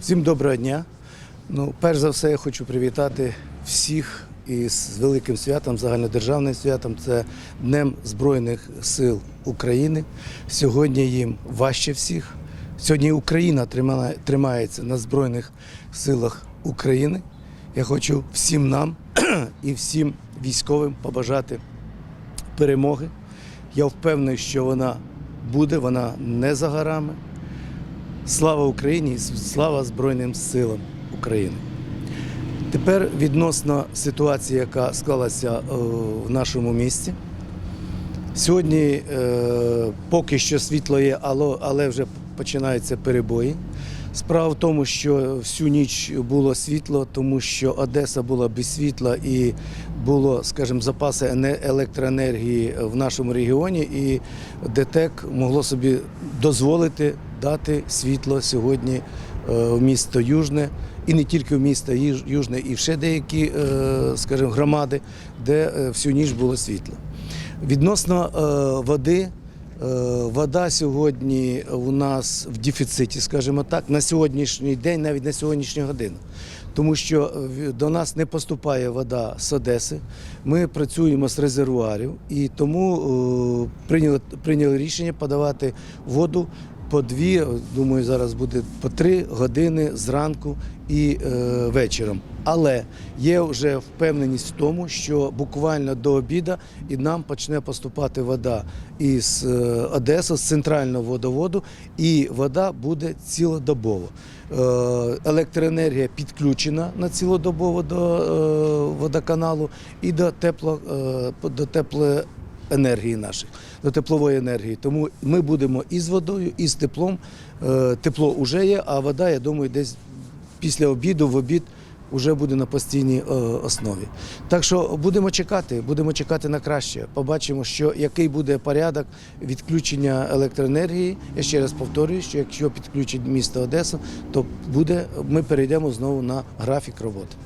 Всім доброго дня. Ну, перш за все, я хочу привітати всіх із великим святом, загальнодержавним святом. Це Днем Збройних сил України. Сьогодні їм важче всіх. Сьогодні Україна тримається на Збройних силах України. Я хочу всім нам і всім військовим побажати перемоги. Я впевнений, що вона буде, вона не за горами. Слава Україні слава Збройним силам України. Тепер відносно ситуації, яка склалася е, в нашому місті. Сьогодні е, поки що світло є, але вже починаються перебої. Справа в тому, що всю ніч було світло, тому що Одеса була без світла і було, скажімо, запаси електроенергії в нашому регіоні, і ДТЕК могло собі дозволити дати світло сьогодні е, в місто Южне, і не тільки в місто Южне, і ще деякі, е, скажімо, громади, де е, всю ніч було світло. Відносно води, вода сьогодні у нас в дефіциті, скажімо так, на сьогоднішній день, навіть на сьогоднішню годину. Тому що до нас не поступає вода з Одеси. Ми працюємо з резервуарів і тому прийняли, прийняли рішення подавати воду по дві, думаю, зараз буде по три години зранку і е, вечором. Але є вже впевненість в тому, що буквально до обіду і нам почне поступати вода із е, Одеси, з центрального водоводу, і вода буде цілодобово. Е, електроенергія підключена на цілодобово до е, водоканалу і до тепло, до теплої енергії наших, до теплової енергії. Тому ми будемо і з водою, і з теплом. Е, Тепло вже є, а вода, я думаю, десь після обіду, в обід вже буде на постійній е, основі. Так що будемо чекати, будемо чекати на краще. Побачимо, що який буде порядок відключення електроенергії. Я ще раз повторюю, що якщо підключить місто Одесу, то буде, ми перейдемо знову на графік роботи.